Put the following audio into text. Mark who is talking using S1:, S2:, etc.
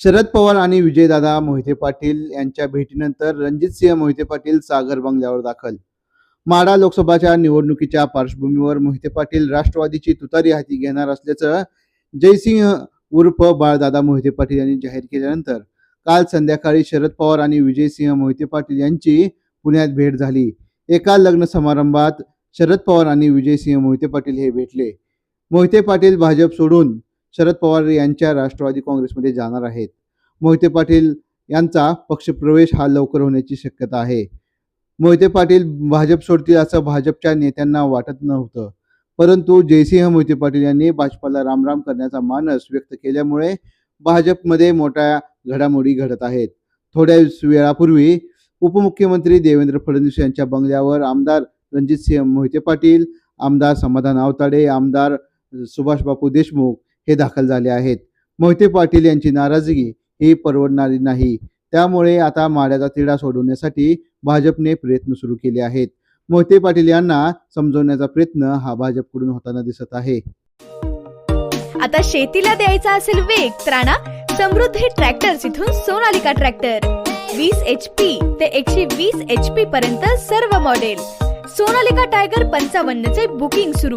S1: शरद पवार आणि विजयदादा मोहिते पाटील यांच्या भेटीनंतर रणजितसिंह मोहिते पाटील सागर बंगल्यावर दाखल. माडा लोकसभाच्या निवडणुकीच्या पार्श्वभूमीवर मोहिते पाटील राष्ट्रवादीची तुतारी हाती घेणार असल्याचं जयसिंह उर्फ बाळदादा मोहिते पाटील यांनी जाहीर केल्यानंतर काल संध्याकाळी शरद पवार आणि विजयसिंह मोहिते पाटील यांची पुण्यात भेट झाली. एका लग्न समारंभात शरद पवार आणि विजयसिंह मोहिते पाटील हे भेटले. मोहिते पाटील भाजप सोडून शरद पवार यांच्या राष्ट्रवादी काँग्रेसमध्ये जाणार आहेत. मोहिते पाटील यांचा पक्षप्रवेश हा लवकर होण्याची शक्यता आहे. मोहिते पाटील भाजप सोडतील असं भाजपच्या नेत्यांना वाटत नव्हतं. परंतु जयसिंह मोहिते पाटील यांनी भाजपाला रामराम करण्याचा मानस व्यक्त केल्यामुळे भाजपमध्ये मोठ्या घडामोडी घडत आहेत. थोड्या वेळापूर्वी उपमुख्यमंत्री देवेंद्र फडणवीस यांच्या बंगल्यावर आमदार रणजितसिंह मोहिते पाटील आमदार समाधान आवताडे आमदार सुभाष बापू देशमुख हे दाखल झाले आहेत. मोहिते पाटील यांची नाराजगी ही परवडणारी नाही. त्यामुळे आता माड्याचा तिढा सोडवण्यासाठी भाजपने प्रयत्न सुरू केले आहेत. मोहिते पाटील यांना समजवण्याचा प्रयत्न हा भाजपकडून होताना दिसत आहे.
S2: आता शेतीला द्यायचा असेल वेग तर समृद्धी ट्रॅक्टर्स इथून सोनालिका ट्रॅक्टर. वीस एच पी ते एकशे वीस एच पी पर्यंत सर्व मॉडेल सोनालिका टायगर पंचावन्न चे बुकिंग सुरू.